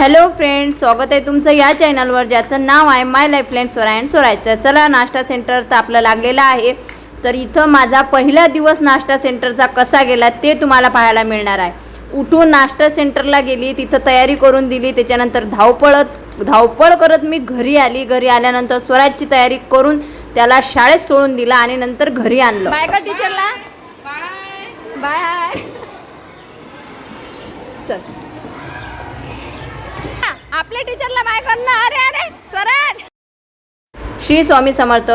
Hello friends स्वागत आहे तुमचं या चॅनलवर ज्याचं नाव आहे माय लाईफ लाईन सोरा अँड सोरायचं चला नाश्ता सेंटर तर आपलं लागलेलं आहे. तर इथं माझा पहिला दिवस नाश्ता सेंटरचा कसा गेला ते तुम्हाला पाहायला मिळणार आहे. उठून नाश्ता सेंटरला गेली तिथं तयारी करून दिली त्याच्यानंतर धावपळत धावपळ करत मी घरी आली. घरी आल्यानंतर स्वराजची तयारी करून त्याला शाळेत सोडून दिला आणि नंतर घरी आणलं. बाय का टीचरला बाय चल. आपल्या टीचरला बाय करणं. अरे अरे स्वराज! श्री स्वामी समर्थ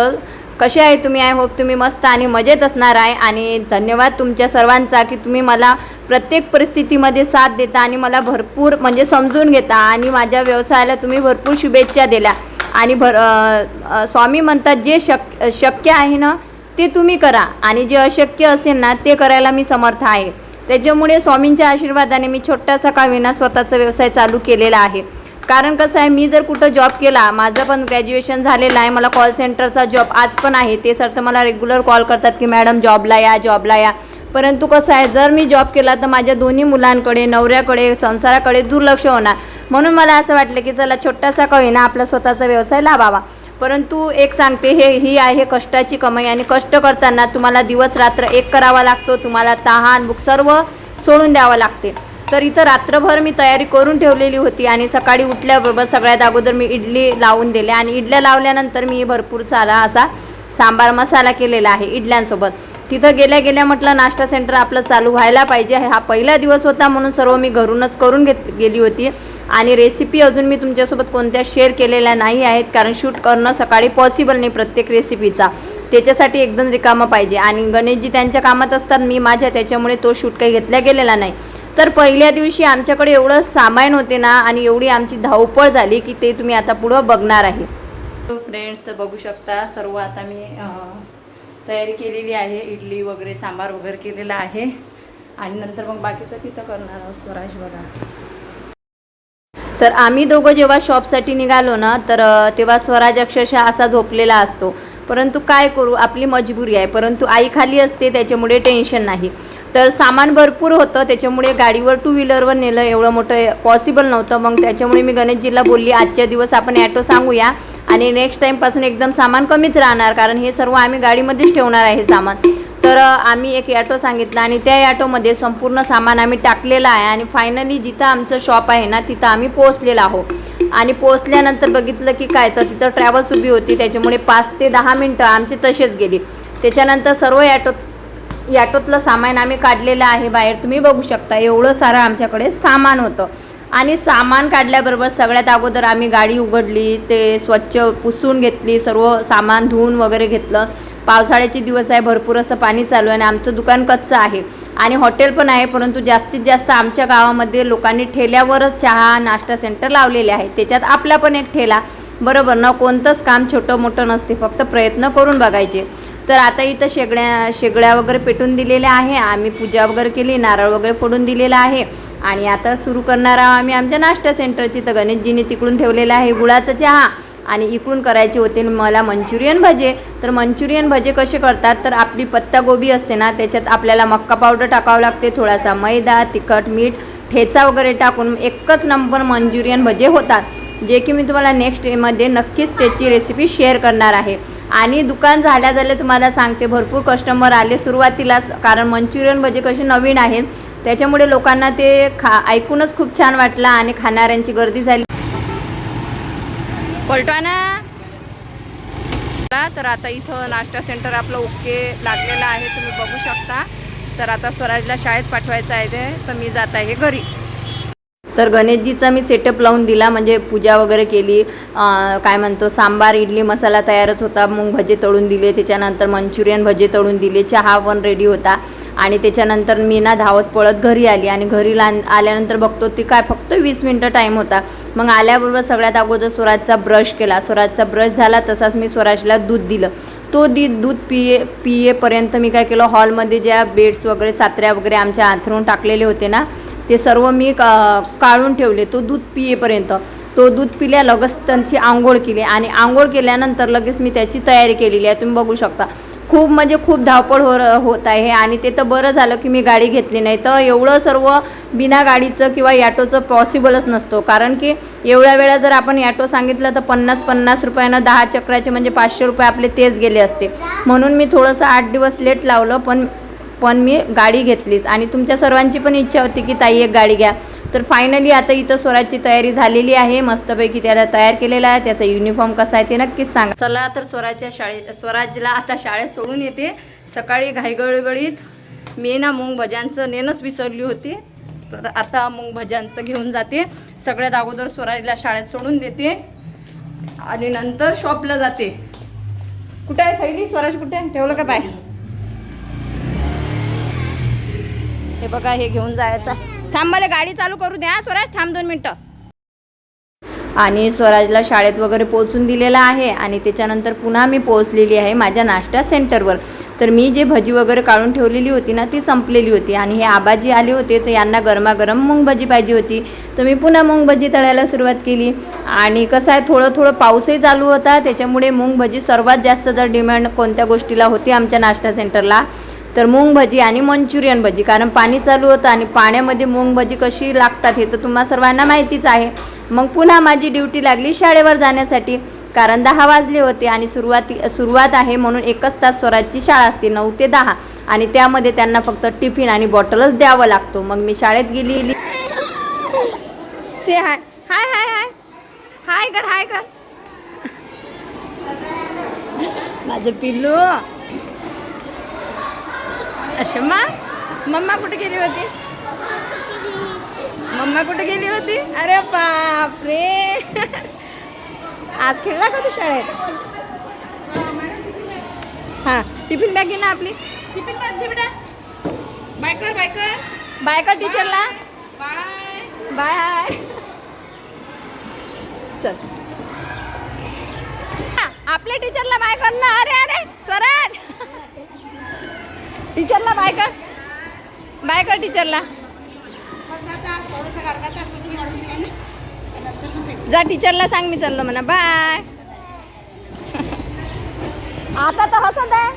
कसे आहे तुम्ही? आय होप तुम्ही मस्त आणि मजेत असणार आहे. आणि धन्यवाद तुमच्या सर्वांचा की तुम्ही मला प्रत्येक परिस्थितीमध्ये साथ देता आणि मला भरपूर म्हणजे समजून घेता आणि माझ्या व्यवसायाला तुम्ही भरपूर शुभेच्छा दिल्या. आणि भर स्वामी म्हणतात जे शक शक्य आहे ना ते तुम्ही करा. आणि जे अशक्य असेल ना ते करायला मी समर्थ आहे. त्याच्यामुळे स्वामींच्या आशीर्वादाने मी छोटासा का विना स्वतःचा व्यवसाय चालू केलेला आहे. कारण कसं आहे मी जर कुठं जॉब केला माझं पण ग्रॅज्युएशन झालेलं आहे मला कॉल सेंटरचा जॉब आज पण आहे ते सर तर मला रेग्युलर कॉल करतात की मॅडम जॉबला या जॉबला या. परंतु कसं आहे जर मी जॉब केला तर माझ्या दोन्ही मुलांकडे नवऱ्याकडे संसाराकडे दुर्लक्ष होणार. म्हणून मला असं वाटलं की चला छोटासा का होईना आपला स्वतःचा व्यवसाय लावावा. परंतु एक सांगते हे ही आहे कष्टाची कमाई आणि कष्ट करताना तुम्हाला दिवस रात्र एक करावा लागतो तुम्हाला तहान भूक सर्व सोडून द्यावं लागते. तर इथं रात्रभर मी तयारी करून ठेवलेली होती आणि सकाळी उठल्याबरोबर सगळ्यात अगोदर मी इडली लावून दिले आणि इडल्या लावल्यानंतर मी भरपूर सारा असा सांबार मसाला केलेला आहे इडल्यांसोबत. तिथं गेल्या गेल्या म्हटलं नाश्ता सेंटर आपलं चालू व्हायला पाहिजे. हा पहिला दिवस होता म्हणून सर्व मी घरूनच करून घेत गेली होती. आणि रेसिपी अजून मी तुमच्यासोबत कोणत्या शेअर केलेल्या नाही आहेत कारण शूट करणं सकाळी पॉसिबल नाही प्रत्येक रेसिपीचा त्याच्यासाठी एकदम रिकामं पाहिजे. आणि गणेशजी त्यांच्या कामात असतात मी माझ्या त्याच्यामुळे तो शूट काही घेतला गेलेला नाही. तर पहिल्या दिवशी आमच्याकडे एवढं सामान होते ना आणि एवढी आमची धावपळ झाली की ते तुम्ही आता पुढं बघणार आहे. फ्रेंड्स तर बघू शकता सर्व आता मी तयारी केलेली आहे. इडली वगैरे सांबार वगैरे केलेला आहे. आणि नंतर मग बाकीचं तिथं करणार आहोत स्वराज बघा. तर आम्ही दोघं जेव्हा शॉपसाठी निघालो ना तर तेव्हा स्वराज अक्षरशः असा झोपलेला असतो. परंतु काय करू आपली मजबुरी आहे. परंतु आई खाली असते त्याच्यामुळे टेन्शन नाही. तर सामान भरपूर होतं त्याच्यामुळे गाडीवर टू व्हीलरवर नेलं एवढं मोठं पॉसिबल नव्हतं. मग त्याच्यामुळे मी गणेशजीला बोलली आजच्या दिवस आपण ॲटो सांगूया आणि नेक्स्ट टाईमपासून एकदम सामान कमीच राहणार कारण हे सर्व आम्ही गाडीमध्येच ठेवणार आहे सामान. तर आम्ही एक ॲटो सांगितला आणि त्या ॲटोमध्ये संपूर्ण सामान आम्ही टाकलेलं आहे आणि फायनली जिथं आमचं शॉप आहे ना तिथं आम्ही पोहोचलेलो आहोत. आणि पोहोचल्यानंतर बघितलं की काय तर तिथं ट्रॅव्हल्स उभी होती त्याच्यामुळे पाच ते दहा मिनटं आमची तसेच गेली. त्याच्यानंतर सर्व ॲटो ॲटोतलं सामान आम्ही काढलेलं आहे बाहेर. तुम्ही बघू शकता एवढं सारं आमच्याकडे सामान होतं. आणि सामान काढल्याबरोबर सगळ्यात अगोदर आम्ही गाडी उघडली ते स्वच्छ पुसून घेतली सर्व सामान धुवून वगैरे घेतलं. पावसाळ्याचे दिवस आहे भरपूर असं पाणी चालू आहे आणि आमचं दुकान कच्चं आहे. आणि हॉटेल पण आहे परंतु जास्तीत जास्त आमच्या गावामध्ये लोकांनी ठेल्यावरच चहा नाश्ता सेंटर लावलेले आहे. त्याच्यात आपला पण एक ठेला. बरोबर ना कोणतंच काम छोटं मोठं नसते फक्त प्रयत्न करून बघायचे. तर आता इथं शेगड्या शेगड्या वगैरे पेटून दिलेल्या आहे. आम्ही पूजा वगैरे केली नारळ वगैरे फोडून दिलेला आहे. आणि आता सुरू करणार आहोत आम्ही आमच्या नाश्ता सेंटरची तर गणेशजीने तिकडून ठेवलेला आहे गुळाचा चहा. आणि इकडून करायचे होते मला मंचुरियन भजे. तर मंचुरियन भजे कसे करतात? तर आपली पत्तागोबी असते ना त्याच्यात आपल्याला मक्का पावडर टाकावं लागते थोडासा मैदा तिखट मीठ ठेचा वगैरे टाकून एकच नंबर मंचुरियन भजे होतात. जे की मी तुम्हाला नेक्स्ट डेमध्ये नक्कीच त्याची रेसिपी शेअर करणार आहे. आणि दुकान झाल्या झाल्या तुम्हाला सांगते भरपूर कस्टमर आले सुरुवातीलाच कारण मंचुरियन भजे कसे नवीन आहेत त्याच्यामुळे लोकांना ते खा ऐकूनच खूप छान वाटलं आणि खाणाऱ्यांची गर्दी झाली. पलटाना तर आता इथं नाश्ता सेंटर आपलं ओके लागलेलं आहे तुम्ही बघू शकता. तर आता स्वराजला शाळेत पाठवायचं आहे ते तर मी जात आहे घरी. तर गणेशजीचा मी सेटअप लावून दिला म्हणजे पूजा वगैरे केली. काय म्हणतो सांबार इडली मसाला तयारच होता. मग भजे तळून दिले त्याच्यानंतर मंचुरियन भजे तळून दिले चहा पण रेडी होता. आणि त्याच्यानंतर मी ना धावत पळत घरी आली. आणि घरी ला आल्यानंतर बघतो ती काय फक्त वीस मिनटं टाईम होता. मग आल्याबरोबर सगळ्यात अगोदर स्वराजचा ब्रश केला. स्वराजचा ब्रश झाला तसाच मी स्वराजला दूध दिलं. तो दी दूध पिये पियेपर्यंत मी काय केलं हॉलमध्ये ज्या बेड्स वगैरे सात्र्या वगैरे आमच्या अंथरून टाकलेले होते ना ते सर्व मी का काढून ठेवले. तो दूध पियेपर्यंत. तो दूध पिल्या लगेच त्यांची आंघोळ केली आणि आंघोळ केल्यानंतर लगेच मी त्याची तयारी केलेली आहे. तुम्ही बघू शकता. खूप म्हणजे खूप धावपळ हो होत आहे आणि ते तर बरं झालं की मी गाडी घेतली नाही. तर एवढं सर्व बिना गाडीचं किंवा ॲटोचं पॉसिबलच नसतो. कारण की एवढ्या वेळा जर आपण ॲटो सांगितलं तर पन्नास पन्नास रुपयानं दहा चक्राचे म्हणजे पाचशे रुपये आपले तेच गेले असते. म्हणून मी थोडंसं आठ दिवस लेट लावलं पण पण मी गाडी घेतलीच. आणि तुमच्या सर्वांची पण इच्छा होती की ताई एक गाडी घ्या. तर फायनली आता इथं स्वराजची तयारी झालेली आहे. मस्तपैकी त्याला तयार केलेला आहे. त्याचा युनिफॉर्म कसा आहे ते नक्कीच सांगा. चला तर स्वराजच्या शाळे स्वराजला आता शाळेत सोडून येते. सकाळी घाईगळगळीत मी ना मूग भजांचं नेणंच विसरली होती. तर आता मूग भजांचं घेऊन जाते. सगळ्यात अगोदर स्वराजला शाळेत सोडून देते. आणि नंतर शॉपला जाते. कुठे आहे थैली? स्वराज कुठे? आहे ठेवलं का बाय हे बघा हे घेऊन जायचं थांब मला गाडी चालू करू द्या स्वराज. थांब दोन मिनटं. आणि स्वराजला शाळेत वगैरे पोहोचून दिलेला आहे आणि त्याच्यानंतर पुन्हा मी पोहोचलेली आहे माझ्या नाश्ता सेंटरवर. तर मी जे भजी वगैरे काढून ठेवलेली होती ना ती संपलेली होती आणि हे आबाजी आले होते तर यांना गरमागरम मूंग भजी पाहिजे होती. तर मी पुन्हा मूंग भजी तळायला सुरुवात केली. आणि कसं आहे थोडं थोडं पाऊसही चालू होता त्याच्यामुळे मूंग भजी सर्वात जास्त जर डिमांड कोणत्या गोष्टीला होती आमच्या नाश्ता सेंटरला तर मूंग भजी आणि मंचुरियन भजी कारण पाणी चालू होतं आणि पाण्यामध्ये मूंग भजी कशी लागतात हे तर तुम्हा सर्वांना माहितीच आहे. मग पुन्हा माझी ड्युटी लागली शाळेवर जाण्यासाठी कारण दहा वाजले होते आणि सुरुवाती सुरुवात आहे म्हणून एकच तास स्वराजची शाळा असते नऊ ते दहा. आणि त्यामध्ये त्यांना फक्त टिफिन आणि बॉटलच द्यावं लागतो. मग मी शाळेत गेली. से हाय हाय हाय हाय. हाय कर हाय कर. माझं पिल्लू. अशम्मा मम्मा कुठे गेली होती? मम्मा कुठे गेली होती? अरे बाप रे आज खेळला का तू शाळेत? हां टिफिन बॅग घे ना आपली. टिफिन बॅग घे बेटा. बाय कर बाय कर. बाय टीचरला. बाय. बाय. चल. आपल्या टीचरला बाय कर ना अरे अरे स्वराज! टीचरला बाय कर. बाय कर टीचरला. जा टीचरला सांग मी चाललो म्हणा. बाय. आता तर हसत आहे.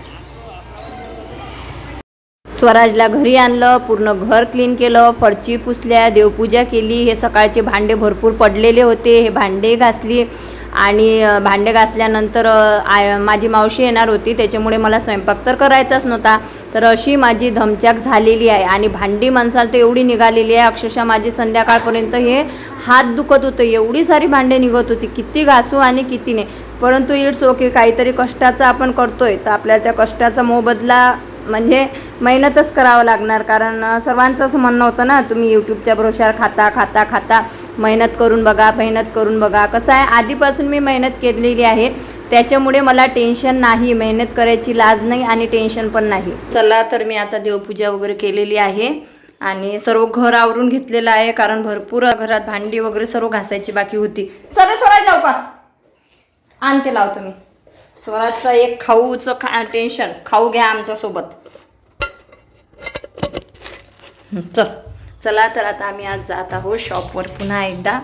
स्वराजला घरी आणलं पूर्ण घर क्लीन केलं फरची पुसल्या देवपूजा केली हे सकाळचे भांडे भरपूर पडलेले होते हे भांडे घासली. आणि भांडे घासल्यानंतर आय माझी मावशी येणार होती त्याच्यामुळे मला स्वयंपाक तर करायचाच नव्हता. तर अशी माझी धमचाक झालेली आहे आणि भांडी म्हणसाल तर एवढी निघालेली आहे. अक्षरशः माझी संध्याकाळपर्यंत हे हात दुखत होतं. एवढी सारी भांडे निघत होती. किती घासू आणि किती नाही. परंतु इट्स ओके काहीतरी कष्टाचं आपण करतोय. तर आपल्याला त्या कष्टाचा मोबदला म्हणजे मेहनतच करावं लागणार. कारण सर्वांचं असं म्हणणं होतं ना तुम्ही यूट्यूबच्या भरोशावर खाता खाता खाता. मेहनत करून बघा मेहनत करून बघा. कसं आहे आधीपासून मी मेहनत केलेली आहे. त्याच्यामुळे मला टेन्शन नाही मेहनत करायची लाज नाही आणि टेन्शन पण नाही. चला तर मी आता देवपूजा वगैरे केलेली आहे आणि सर्व घर आवरून घेतलेलं आहे कारण भरपूर घरात भांडी वगैरे सर्व घासायची बाकी होती. चला स्वराज लवकर. आणते लावतो मी. स्वराजचं एक खाऊचं खा टेन्शन. खाऊ घ्या आमच्यासोबत चल. चला तर आता आम्ही आज जात आहोत शॉपवर पुन्हा एकदा.